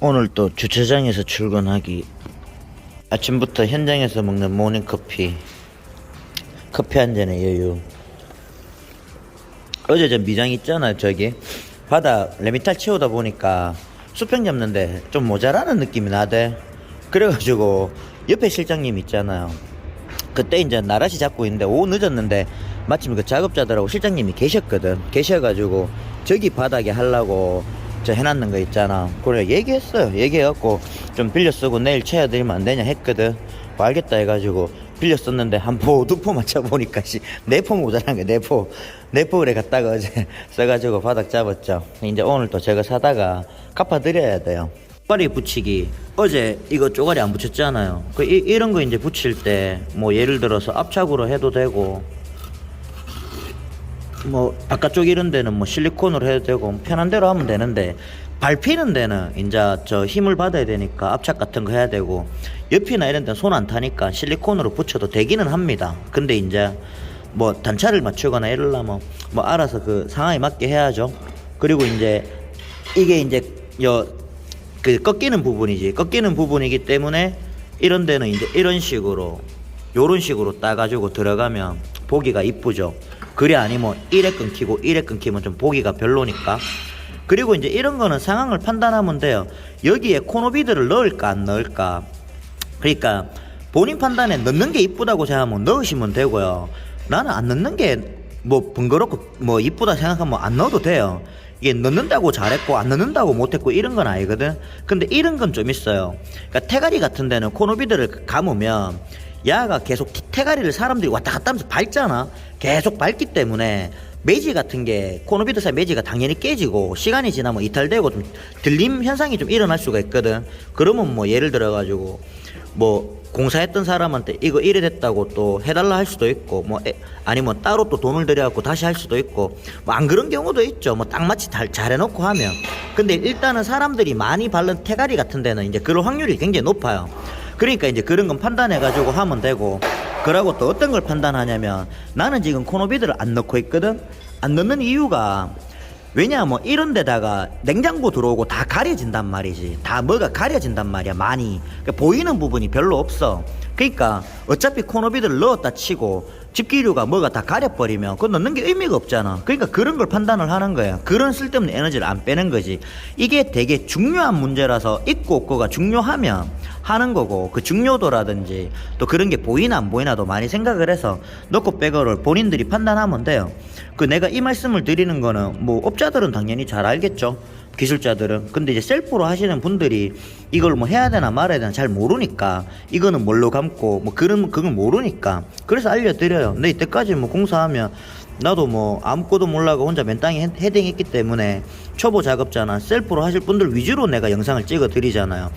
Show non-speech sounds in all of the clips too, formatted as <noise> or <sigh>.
오늘 또 주차장에서 출근하기. 아침부터 현장에서 먹는 모닝커피. 커피 한 잔의 여유. 어제 저 미장 있잖아 저기. 바다 레미탈 채우다 보니까 수평 잡는데 좀 모자라는 느낌이 나대. 그래가지고 옆에 실장님 있잖아요 그때 이제 나라시 잡고 있는데 오후 늦었는데 마침 그 작업자들하고 실장님이 계셨거든. 계셔가지고 저기 바닥에 하려고 저 해놨는 거 있잖아. 그래 얘기했어요. 얘기해갖고 좀 빌려 쓰고 내일 채워드리면 안 되냐 했거든. 뭐 알겠다 해가지고 빌려 썼는데 한 포 두 포 맞춰보니까 씨네포 모자란 거야 네포. 네포 그래 갔다가 어제 <laughs> 써가지고 바닥 잡았죠. 이제 오늘 또 제가 사다가 갚아드려야 돼요. 쪼가리 붙이기. 어제 이거 쪼가리 안 붙였잖아요. 그 이, 이런 거 이제 붙일 때 뭐 예를 들어서 압착으로 해도 되고 뭐 바깥쪽 이런 데는 뭐 실리콘으로 해도 되고 편한 대로 하면 되는데 밟히는 데는 이제 저 힘을 받아야 되니까 압착 같은 거 해야 되고 옆이나 이런 데는 손 안 타니까 실리콘으로 붙여도 되기는 합니다. 근데 이제 뭐 단차를 맞추거나 이러려면 뭐 알아서 그 상황에 맞게 해야죠. 그리고 이제 이게 이제 여 그 꺾이는 부분이지 꺾이는 부분이기 때문에 이런 데는 이제 이런 식으로 요런 식으로 따가지고 들어가면 보기가 이쁘죠. 그래 아니면 이래 끊기고 이래 끊기면 좀 보기가 별로니까. 그리고 이제 이런 거는 상황을 판단하면 돼요. 여기에 코노비드를 넣을까 안 넣을까. 그러니까 본인 판단에 넣는 게 이쁘다고 생각하면 넣으시면 되고요. 나는 안 넣는 게 뭐 번거롭고 뭐 이쁘다 생각하면 안 넣어도 돼요. 이게 넣는다고 잘했고 안 넣는다고 못했고 이런 건 아니거든. 근데 이런 건 좀 있어요. 그러니까 태가리 같은 데는 코노비드를 감으면 야가 계속 티- 태가리를 사람들이 왔다 갔다 하면서 밟잖아. 계속 밟기 때문에 매지 같은 게 코노비드 사이 매지가 당연히 깨지고 시간이 지나면 이탈되고 좀 들림 현상이 좀 일어날 수가 있거든. 그러면 뭐 예를 들어 가지고 뭐 공사했던 사람한테 이거 이래 됐다고 또 해달라 할 수도 있고 뭐 에- 아니면 따로 또 돈을 들여갖고 다시 할 수도 있고 뭐 안 그런 경우도 있죠 뭐 딱 마치 잘, 잘 해놓고 하면 근데 일단은 사람들이 많이 바른 태가리 같은 데는 이제 그럴 확률이 굉장히 높아요 그러니까 이제 그런 건 판단해 가지고 하면 되고. 그러고 또 어떤 걸 판단하냐면 나는 지금 코노비드를 안 넣고 있거든. 안 넣는 이유가 왜냐 뭐 이런 데다가 냉장고 들어오고 다 가려진단 말이지. 다 뭐가 가려진단 말이야 많이. 그러니까 보이는 부분이 별로 없어. 그러니까 어차피 코노비드를 넣었다 치고 집기류가 뭐가 다 가려버리면 그거 넣는 게 의미가 없잖아. 그러니까 그런 걸 판단을 하는 거야. 그런 쓸데없는 에너지를 안 빼는 거지. 이게 되게 중요한 문제라서 있고 없고가 중요하면 하는 거고 그 중요도라든지 또 그런 게 보이나 안 보이나도 많이 생각을 해서 넣고 빼고를 본인들이 판단하면 돼요. 그 내가 이 말씀을 드리는 거는 뭐 업자들은 당연히 잘 알겠죠. 기술자들은 근데 이제 셀프로 하시는 분들이 이걸 뭐 해야 되나 말아야 되나 잘 모르니까 이거는 뭘로 감고 뭐 그런 그걸 모르니까 그래서 알려드려요. 근데 이때까지 뭐 공사하면 나도 뭐 아무것도 몰라고 혼자 맨땅에 헤- 헤딩했기 때문에 초보 작업자나 셀프로 하실 분들 위주로 내가 영상을 찍어 드리잖아요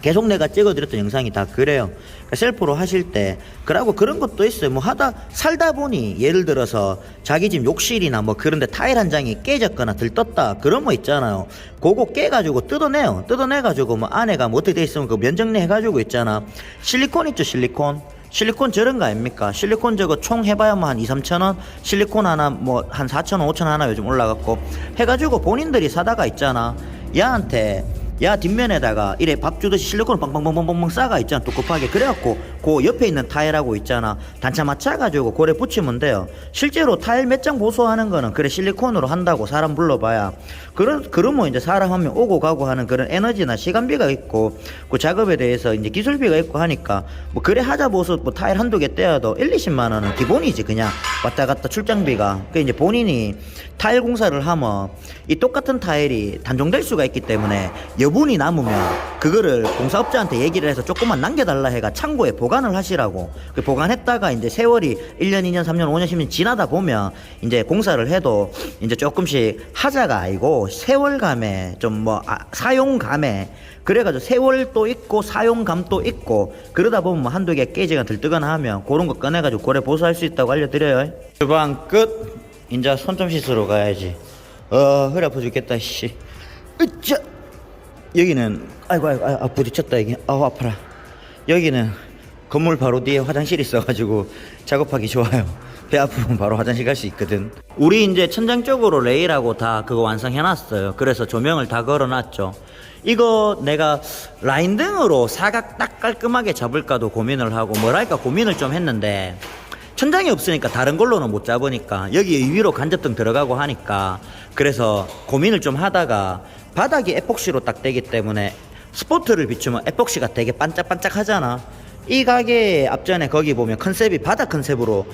계속 내가 찍어드렸던 영상이 다 그래요. 그러니까 셀프로 하실 때, 그러고 그런 것도 있어요. 뭐 하다, 살다 보니, 예를 들어서 자기 집 욕실이나 뭐 그런데 타일 한 장이 깨졌거나 들떴다. 그런 거 있잖아요. 그거 깨가지고 뜯어내요. 뜯어내가지고 뭐 안에가 뭐 어떻게 돼 있으면 그 면정리 해가지고 있잖아. 실리콘 있죠, 실리콘. 실리콘 저런 거 아닙니까? 실리콘 저거 총 해봐야 뭐 한 2, 3천 원? 실리콘 하나 뭐 한 4천 원, 5천 원 하나 요즘 올라갔고 해가지고 본인들이 사다가 있잖아. 야한테 야 뒷면에다가 이래 밥 주듯이 실리콘을 빵빵빵빵빵 싸가 있잖아. 두껍하게 그래갖고 그 옆에 있는 타일하고 있잖아. 단차 맞춰가지고 고래 붙이면 돼요. 실제로 타일 몇 장 보수하는 거는 그래 실리콘으로 한다고 사람 불러봐야. 그러, 그러면 이제 사람 한 명 오고 가고 하는 그런 에너지나 시간비가 있고 그 작업에 대해서 이제 기술비가 있고 하니까 뭐 그래 하자 보수 뭐 타일 한두 개 떼어도 1, 20만 원은 기본이지 그냥. 왔다 갔다 출장비가. 그 이제 본인이 타일 공사를 하면 이 똑같은 타일이 단종될 수가 있기 때문에 여 분이 남으면 그거를 공사업자한테 얘기를 해서 조금만 남겨달라 해가 창고에 보관을 하시라고. 그 보관했다가 이제 세월이 1년 2년 3년 5년 10년 지나다 보면 이제 공사를 해도 이제 조금씩 하자가 아니고 세월감에 좀뭐 사용감에 그래가지고 세월도 있고 사용감도 있고 그러다 보면 뭐 한두 개 깨지거나 들뜨거나 하면 그런 거 꺼내가지고 고래 보수할 수 있다고 알려드려요. 주방 끝. 인자 손좀 씻으러 가야지. 어 허리 아파 죽겠다 씨. 으쌰 여기는 아이고 아이고 아 부딪혔다 이게 아우 아파라 여기는 건물 바로 뒤에 화장실이 있어가지고 작업하기 좋아요 배 아프면 바로 화장실 갈 수 있거든. 우리 이제 천장 쪽으로 레일하고 다 그거 완성해놨어요. 그래서 조명을 다 걸어놨죠. 이거 내가 라인 등으로 사각 딱 깔끔하게 잡을까도 고민을 하고 뭐랄까 고민을 좀 했는데 천장이 없으니까 다른 걸로는 못 잡으니까 여기 위로 간접등 들어가고 하니까 그래서 고민을 좀 하다가 바닥이 에폭시로 딱 되기 때문에 스포트를 비추면 에폭시가 되게 반짝반짝 하잖아. 이 가게 앞전에 거기 보면 컨셉이 바다 컨셉으로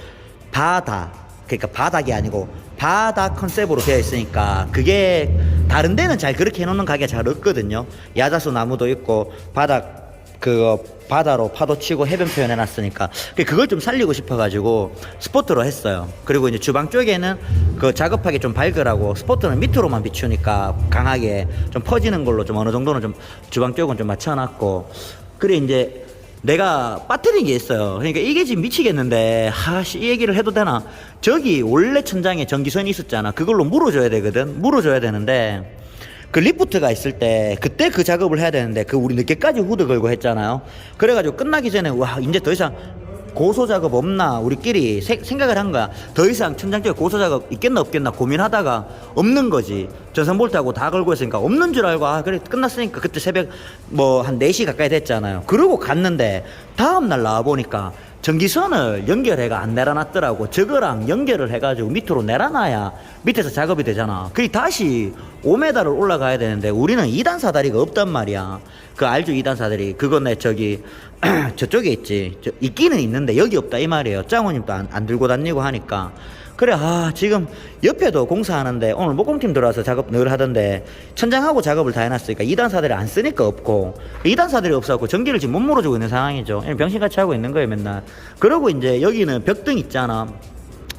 바다 그러니까 바닥이 아니고 바다 컨셉으로 되어 있으니까 그게 다른 데는 잘 그렇게 해놓는 가게가 잘 없거든요. 야자수 나무도 있고 바닥 그거 바다로 파도 치고 해변 표현해놨으니까 그 그걸 좀 살리고 싶어가지고 스포트로 했어요. 그리고 이제 주방 쪽에는 그 작업하기 좀 밝으라고 스포트는 밑으로만 비추니까 강하게 좀 퍼지는 걸로 좀 어느 정도는 좀 주방 쪽은 좀 맞춰놨고 그래 이제 내가 빠뜨린 게 있어요. 그러니까 이게 지금 미치겠는데 하씨 이 얘기를 해도 되나? 저기 원래 천장에 전기선이 있었잖아. 그걸로 물어줘야 되거든. 물어줘야 되는데 그 리프트가 있을 때 그때 그 작업을 해야 되는데 그 우리 늦게까지 후드 걸고 했잖아요. 그래가지고 끝나기 전에 와 이제 더 이상 고소 작업 없나 우리끼리 세- 생각을 한 거야. 더 이상 천장 쪽에 고소 작업 있겠나 없겠나 고민하다가 없는 거지. 전선 볼트하고 다 걸고 있으니까 없는 줄 알고 아 그래 끝났으니까 그때 새벽 뭐 한 4시 가까이 됐잖아요. 그러고 갔는데 다음 날 나와 보니까 전기선을 연결해가 안 내려놨더라고. 저거랑 연결을 해가지고 밑으로 내려놔야 밑에서 작업이 되잖아. 그리 다시 5m를 올라가야 되는데 우리는 2단 사다리가 없단 말이야. 그 알죠 2단 사다리. 그거 내 저기 <clears throat> 저쪽에 있지. 저, 있기는 있는데 여기 없다 이 말이에요. 짱호님도 안, 안 들고 다니고 하니까. 그래 아 지금 옆에도 공사하는데 오늘 목공팀 들어와서 작업 늘 하던데 천장하고 작업을 다 해놨으니까 2단 사다리 안 쓰니까 없고 2단 사다리 없어갖고 전기를 지금 못 물어주고 있는 상황이죠. 병신같이 하고 있는 거예요 맨날. 그러고 이제 여기는 벽등 있잖아.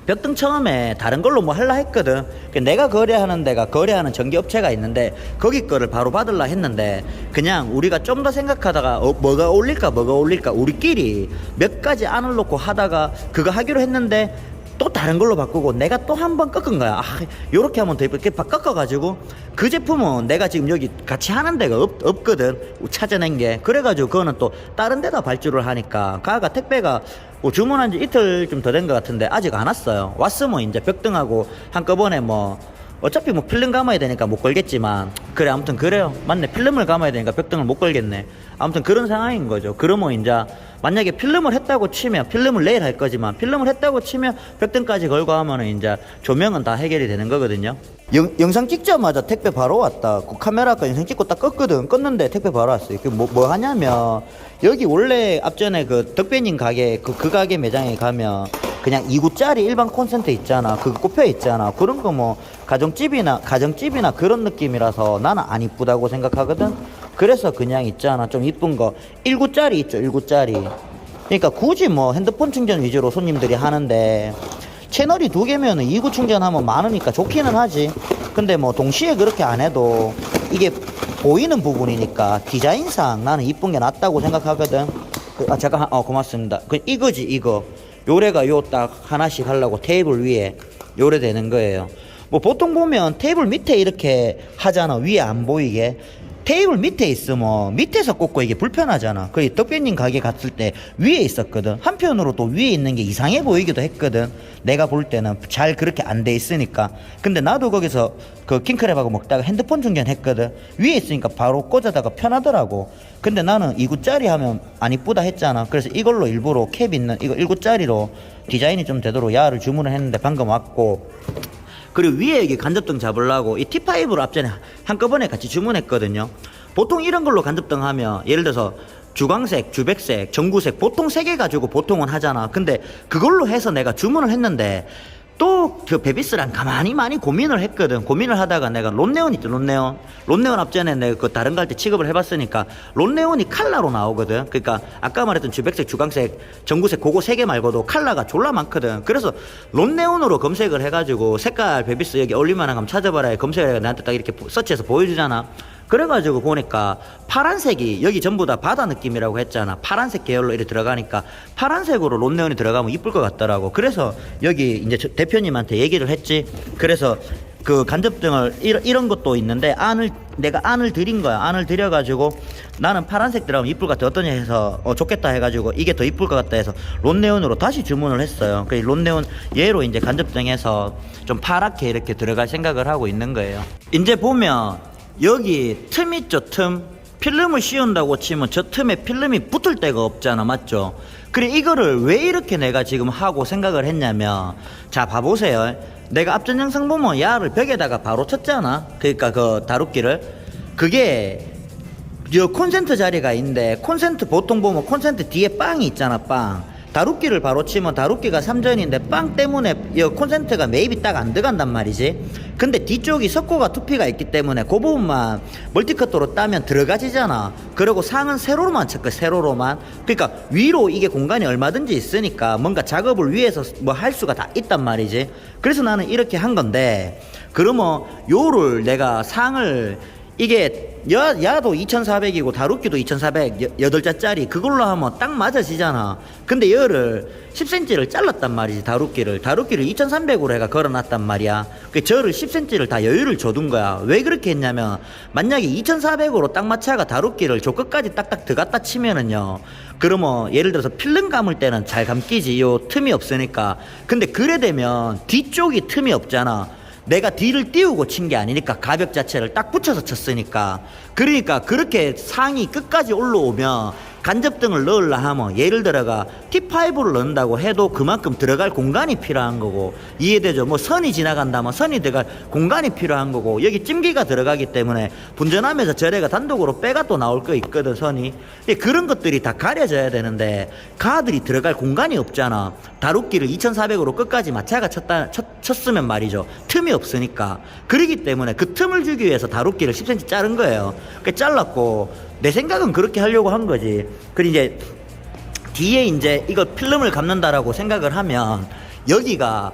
벽등 처음에 다른 걸로 뭐 할라 했거든. 그 내가 거래하는 데가 거래하는 전기업체가 있는데 거기 거를 바로 받을라 했는데 그냥 우리가 좀 더 생각하다가 어, 뭐가 올릴까 뭐가 올릴까 우리끼리 몇 가지 안을 놓고 하다가 그거 하기로 했는데 또 다른 걸로 바꾸고 내가 또 한 번 꺾은 거야. 아, 요렇게 하면 더 이렇게 바- 꺾어가지고 그 제품은 내가 지금 여기 같이 하는 데가 없, 없거든. 찾아낸 게. 그래가지고 그거는 또 다른 데다 발주를 하니까 가가 택배가 뭐 주문한 지 이틀 좀 더 된 것 같은데 아직 안 왔어요. 왔으면 이제 벽등하고 한꺼번에 뭐 어차피 뭐 필름 감아야 되니까 못 걸겠지만 그래 아무튼 그래요. 맞네. 필름을 감아야 되니까 벽등을 못 걸겠네. 아무튼 그런 상황인 거죠. 그러면 이제 만약에 필름을 했다고 치면 필름을 내일 할 거지만 필름을 했다고 치면 벽등까지 걸고 하면은 이제 조명은 다 해결이 되는 거거든요. 영, 영상 찍자마자 택배 바로 왔다. 그 카메라가 영상 찍고 딱 껐거든. 껐는데 택배 바로 왔어요. 그 뭐, 뭐 하냐면 여기 원래 앞전에 그 덕배님 가게 그, 그 가게 매장에 가면 그냥 2구짜리 일반 콘센트 있잖아. 그거 꼽혀 있잖아. 그런 거 뭐 가정집이나 가정집이나 그런 느낌이라서 나는 안 이쁘다고 생각하거든. 그래서 그냥 있잖아. 좀 이쁜 거 1구짜리 있죠. 1구짜리. 그러니까 굳이 뭐 핸드폰 충전 위주로 손님들이 하는데 채널이 두 개면은 2구 충전하면 많으니까 좋기는 하지. 근데 뭐 동시에 그렇게 안 해도 이게 보이는 부분이니까 디자인상 나는 이쁜 게 낫다고 생각하거든. 그, 아 잠깐 어 고맙습니다. 그 이거지 이거. 요래가 요 딱 하나씩 하려고 테이블 위에 요래 되는 거예요. 뭐 보통 보면 테이블 밑에 이렇게 하잖아 위에 안 보이게. 테이블 밑에 있으면 밑에서 꽂고 이게 불편하잖아. 그이 덕배님 가게 갔을 때 위에 있었거든. 한편으로 또 위에 있는 게 이상해 보이기도 했거든. 내가 볼 때는 잘 그렇게 안 돼 있으니까. 근데 나도 거기서 그 킹크랩하고 먹다가 핸드폰 충전했거든. 위에 있으니까 바로 꽂아다가 편하더라고. 근데 나는 2구짜리 하면 안 이쁘다 했잖아. 그래서 이걸로 일부러 캡 있는 이거 1구짜리로 디자인이 좀 되도록 야를 주문을 했는데 방금 왔고 그리고 위에 여기 간접등 잡으려고 이 T5로 앞전에 한꺼번에 같이 주문했거든요. 보통 이런 걸로 간접등 하면 예를 들어서 주광색, 주백색, 전구색 보통 세 개 가지고 보통은 하잖아. 근데 그걸로 해서 내가 주문을 했는데 또 그 베비스랑 가만히 많이 고민을 했거든. 고민을 하다가 내가 론네온 있죠, 론네온. 론네온 앞전에 내가 그 다른 거할때 취급을 해봤으니까 론네온이 칼라로 나오거든. 그러니까 아까 말했던 주백색, 주광색, 전구색 그거 세 개 말고도 칼라가 졸라 많거든. 그래서 론네온으로 검색을 해가지고 색깔 베비스 여기 어울릴만한 거 한번 찾아봐라. 검색해가 나한테 딱 이렇게 서치해서 보여주잖아. 그래가지고 보니까 파란색이 여기 전부 다 바다 느낌이라고 했잖아. 파란색 계열로 이렇게 들어가니까 파란색으로 론네온이 들어가면 이쁠 것 같더라고. 그래서 여기 이제 저 대표님한테 얘기를 했지. 그래서 그 간접등을 이런, 것도 있는데 안을 내가 안을 들인 거야 안을 들여가지고 나는 파란색 들어가면 이쁠 것 같아 어떠냐 해서 어, 좋겠다 해가지고 이게 더 이쁠 것 같다 해서 론네온으로 다시 주문을 했어요 그 론네온 얘로 이제 간접등해서 좀 파랗게 이렇게 들어갈 생각을 하고 있는 거예요 이제 보면 여기 틈 있죠 틈. 필름을 씌운다고 치면 저 틈에 필름이 붙을 데가 없잖아 맞죠? 그래 이거를 왜 이렇게 내가 지금 하고 생각을 했냐면 자 봐보세요. 내가 앞전 영상 보면 야를 벽에다가 바로 쳤잖아. 그러니까 그 다루기를. 그게 저 콘센트 자리가 있는데 콘센트 보통 보면 콘센트 뒤에 빵이 있잖아 빵 다루기를 바로 치면 다루기가 3전인데 빵 때문에 이 콘센트가 매입이 딱 안 들어간단 말이지. 근데 뒤쪽이 석고가 투피가 있기 때문에 그 부분만 멀티커트로 따면 들어가지잖아. 그리고 상은 세로로만 쳤거 세로로만. 그러니까 위로 이게 공간이 얼마든지 있으니까 뭔가 작업을 위해서 뭐 할 수가 다 있단 말이지. 그래서 나는 이렇게 한 건데 그러면 요를 내가 상을 이게 야, 야도 2400이고 다루기도 2400 8자짜리 그걸로 하면 딱 맞아지잖아. 근데 얘를 10cm를 잘랐단 말이지 다루기를. 다루기를 2300으로 해가 걸어놨단 말이야. 그 저를 10cm를 다 여유를 줘둔 거야. 왜 그렇게 했냐면 만약에 2400으로 딱 맞춰가 다루기를 저 끝까지 딱딱 들어갔다 치면은요 그러면 예를 들어서 필름 감을 때는 잘 감기지. 요 틈이 없으니까. 근데 그래 되면 뒤쪽이 틈이 없잖아 내가 뒤를 띄우고 친 게 아니니까 가벽 자체를 딱 붙여서 쳤으니까. 그러니까 그렇게 상이 끝까지 올라오면 간접 등을 넣으려 하면 예를 들어가 T5를 넣는다고 해도 그만큼 들어갈 공간이 필요한 거고 이해되죠? 뭐 선이 지나간다면 선이 들어갈 공간이 필요한 거고 여기 찜기가 들어가기 때문에 분전하면서 저래가 단독으로 빼가 또 나올 거 있거든 선이. 예, 그런 것들이 다 가려져야 되는데 가들이 들어갈 공간이 없잖아. 다루기를 2400으로 끝까지 마차가 쳤다, 쳤, 쳤으면 말이죠. 틈이 없으니까. 그러기 때문에 그 틈을 주기 위해서 다루기를 10cm 자른 거예요. 그 잘랐고 내 생각은 그렇게 하려고 한 거지 그리고 이제 뒤에 이제 이거 필름을 감는다라고 생각을 하면 여기가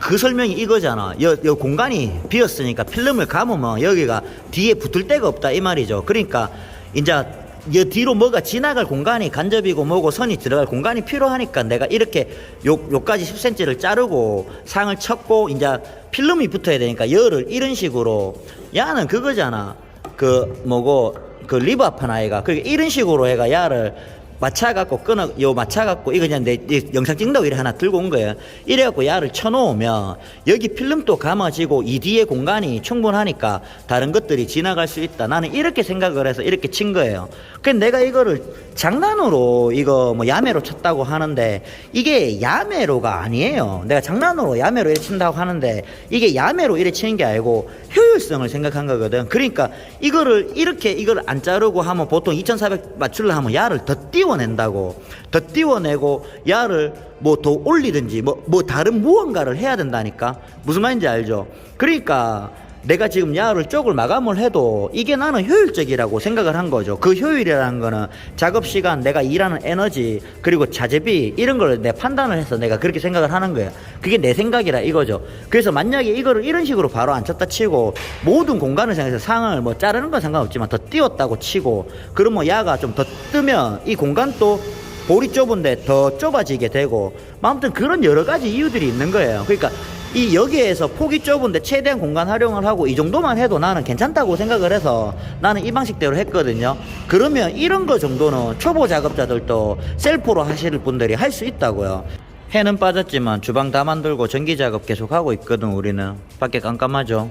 그 설명이 이거잖아. 여, 여 공간이 비었으니까 필름을 감으면 여기가 뒤에 붙을 데가 없다 이 말이죠. 그러니까 이제 여 뒤로 뭐가 지나갈 공간이 간접이고 뭐고 선이 들어갈 공간이 필요하니까 내가 이렇게 요 요까지 10cm를 자르고 상을 쳤고 이제 필름이 붙어야 되니까 열을 이런 식으로 야는 그거잖아. 그 뭐고 그 리버 아픈 아이가 그러니까 이런 식으로 해가 야를 맞춰갖고 끊어 요 맞춰갖고 이거 그냥 내이 영상 찍는다고 이래 하나 들고 온 거예요 이래갖고 야를 쳐놓으면 여기 필름도 감아지고 이 뒤에 공간이 충분하니까 다른 것들이 지나갈 수 있다. 나는 이렇게 생각을 해서 이렇게 친 거예요. 근데 내가 이거를 장난으로 이거 뭐 야매로 쳤다고 하는데 이게 야매로가 아니에요. 내가 장난으로 야매로 이래 친다고 하는데 이게 야매로 이래 치는 게 아니고 효율성을 생각한 거거든. 그러니까 이거를 이렇게 이걸 안 자르고 하면 보통 2400 맞추려 하면 야를 더 띄워 낸다고 더 띄워내고 야를 뭐 더 올리든지 뭐, 뭐 다른 무언가를 해야 된다니까? 무슨 말인지 알죠? 그러니까 내가 지금 야를 쪽을 마감을 해도 이게 나는 효율적이라고 생각을 한 거죠. 그 효율이라는 거는 작업 시간, 내가 일하는 에너지, 그리고 자재비 이런 걸 내 판단을 해서 내가 그렇게 생각을 하는 거예요. 그게 내 생각이라 이거죠. 그래서 만약에 이거를 이런 식으로 바로 안 쳤다 치고 모든 공간을 생각해서 상을 뭐 자르는 건 상관없지만 더 띄웠다고 치고 그러면 야가 좀 더 뜨면 이 공간도 볼이 좁은데 더 좁아지게 되고 아무튼 그런 여러 가지 이유들이 있는 거예요. 그러니까 이 여기에서 폭이 좁은데 최대한 공간 활용을 하고 이 정도만 해도 나는 괜찮다고 생각을 해서 나는 이 방식대로 했거든요. 그러면 이런 거 정도는 초보 작업자들도 셀프로 하실 분들이 할 수 있다고요. 해는 빠졌지만 주방 다 만들고 전기 작업 계속 하고 있거든 우리는 밖에 깜깜하죠.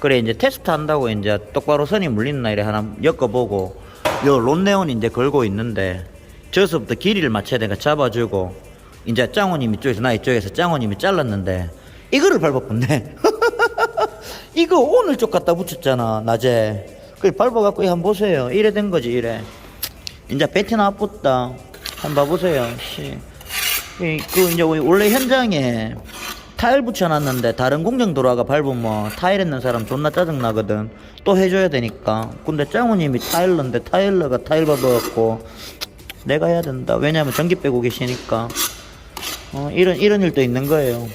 그래 이제 테스트 한다고 이제 똑바로 선이 물리는 이래 하나 엮어보고 요 론네온 이제 걸고 있는데 저서부터 길이를 맞춰야 되니까 잡아주고 이제 짱호님 이쪽에서 나 이쪽에서 짱호님이 잘랐는데 이거를 밟아본네. <laughs> 이거 오늘 쪽 갖다 붙였잖아 낮에. 그 밟아갖고 한번 보세요. 이래 된 거지 이래. 이제 베티나 아프다. 한번 봐보세요. 그 이제 원래 현장에 타일 붙여놨는데 다른 공장 들어와가 밟으면 타일 했는 사람 존나 짜증 나거든. 또 해줘야 되니까. 근데 짱우님이 타일러인데 타일러가 타일 밟아갖고 내가 해야 된다. 왜냐면 전기 빼고 계시니까. 어, 이런 이런 일도 있는 거예요